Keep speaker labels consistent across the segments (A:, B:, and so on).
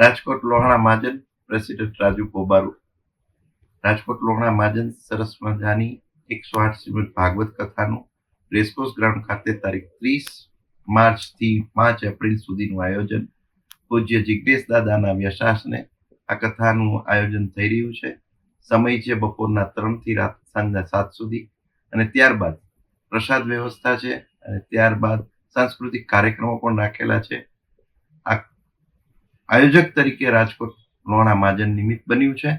A: Rajkot Lohana Mahajan president Raju Kobaru Rajkot Lohana Mahajan સરસ મજાની એકસો આઠ શ્રીમદ ભાગવત કથાનું રેસકોર્સ ગ્રાઉન્ડ ખાતે તારીખ ત્રીસ માર્ચથી પાંચ એપ્રિલ સુધીનું આયોજન. પૂજ્ય જિજ્ઞેશ દાદાના વ્યસાસને આ કથાનું આયોજન થઈ રહ્યું છે. સમય છે બપોરના ત્રણથી રાત સાંજના સાત સુધી અને ત્યારબાદ પ્રસાદ વ્યવસ્થા છે અને ત્યારબાદ સાંસ્કૃતિક કાર્યક્રમો પણ રાખેલા છે. આ આયોજક તરીકે રાજકોટ લોણા મહાજન નિમિત્ત બન્યું છે.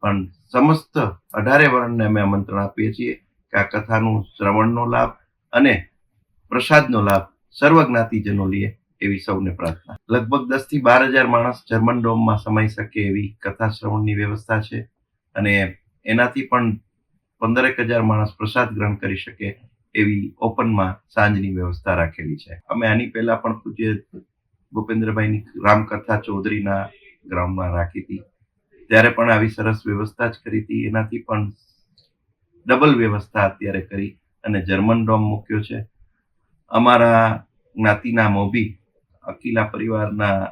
A: પણ સમસ્ત અઢારે વર્ણને અમે આમંત્રણ આપીએ છીએ કે આ કથાનું શ્રવણનો લાભ અને પ્રસાદનો લાભ સર્વ જ્ઞાતિજનો લે એવી સૌને પ્રાર્થના. લગભગ દસથી બાર હજાર માણસ જર્મન ડોમમાં સમાઈ શકે એવી કથા શ્રવણની વ્યવસ્થા છે અને એનાથી પણ પંદરેક હજાર માણસ પ્રસાદ ગ્રહણ કરી શકે એવી ઓપનમાં સાંજની વ્યવસ્થા રાખેલી છે. અમે આની પહેલા પણ પૂજ્ય ભૂપેન્દ્રભાઈની રામકથા ચૌધરીના ગ્રાઉન્ડમાં રાખી હતી. ત્યારે પણ આવી સરસ વ્યવસ્થા જ કરી હતી. એનાથી પણ ડબલ વ્યવસ્થા અત્યારે કરી અને જર્મન ડોમ મૂક્યો છે. અમારા જ્ઞાતિના મોભી અકીલા પરિવારના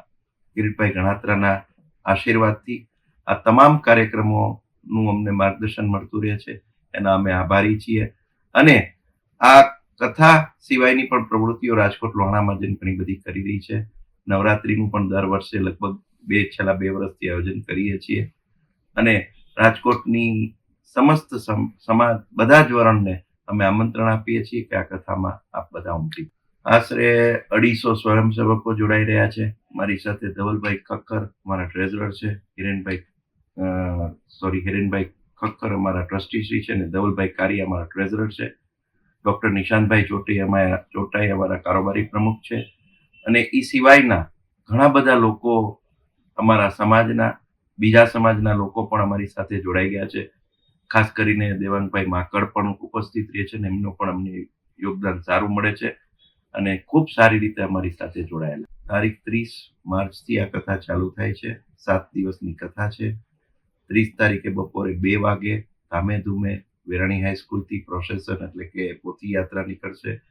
A: કિરીટભાઈ ગણાત્રાના આશીર્વાદથી આ તમામ કાર્યક્રમોનું અમને માર્ગદર્શન મળતું રહે છે. એના અમે આભારી છીએ. અને આ કથા સિવાયની પણ પ્રવૃત્તિઓ રાજકોટ લોહાણામાં જઈને ઘણી બધી કરી રહી છે. નવરાત્રીનું પણ દર વર્ષે લગભગ બે છેલ્લા બે વર્ષથી આયોજન કરીએ છીએ. અને રાજકોટની સમસ્ત સમ- સમાજ બધા જ વર્ણને અમે આમંત્રણ આપીએ છીએ કે આ કથામાં આપ બધા ઉમટી. આશરે અઢીસો સ્વયંસેવકો જોડાઈ રહ્યા છે. મારી સાથે ધવલભાઈ ખક્કર મારા ટ્રેઝરર છે. હિરેનભાઈ સોરી, હિરેનભાઈ ખક્કર, અમારા ટ્રસ્ટી શ્રી છે અને ધવલભાઈ કારી, અમારા ટ્રેઝરર છે. ડૉક્ટર નિશાંતભાઈ ચોટી અમારા ચોટાઈ, અમારા કારોબારી પ્રમુખ છે. અને એ સિવાયના ઘણા બધા લોકો અમારા સમાજના, બીજા સમાજના લોકો પણ અમારી સાથે જોડાઈ ગયા છે. ખાસ કરીને દેવાંગભાઈ માકડ પણ ઉપસ્થિત રહે છે અને એમનો પણ અમને યોગદાન સારું મળે છે અને ખૂબ સારી રીતે અમારી સાથે જોડાયેલા. તારીખ ત્રીસ માર્ચથી આ કથા ચાલુ થાય છે. સાત દિવસની કથા છે. ત્રીસ તારીખે બપોરે બે વાગે ધામે ધૂમે વેરાણી હાઈસ્કૂલથી પ્રોસેસન એટલે કે પોથી યાત્રા નીકળશે.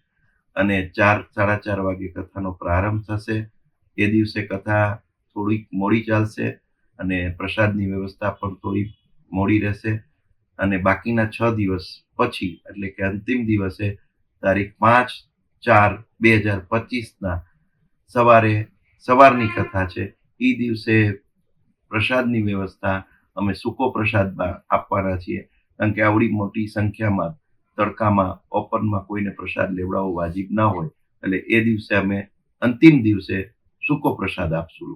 A: અને ચાર, સાડા ચાર વાગે કથાનો પ્રારંભ થશે. એ દિવસે કથા થોડીક મોડી ચાલશે અને પ્રસાદની વ્યવસ્થા પણ થોડી મોડી રહેશે. અને બાકીના છ દિવસ પછી, એટલે કે અંતિમ દિવસે, તારીખ પાંચ ચાર બે હજાર પચીસના સવારે સવારની કથા છે. એ દિવસે પ્રસાદની વ્યવસ્થા અમે સૂકો પ્રસાદ આપવાના છીએ. કારણ કે આવડી મોટી સંખ્યામાં તડકામાં, ઓપનમાં કોઈને પ્રસાદ લેવડાવવો વાજિબ ના હોય, એટલે એ દિવસે અમે અંતિમ દિવસે સૂકો પ્રસાદ આપશું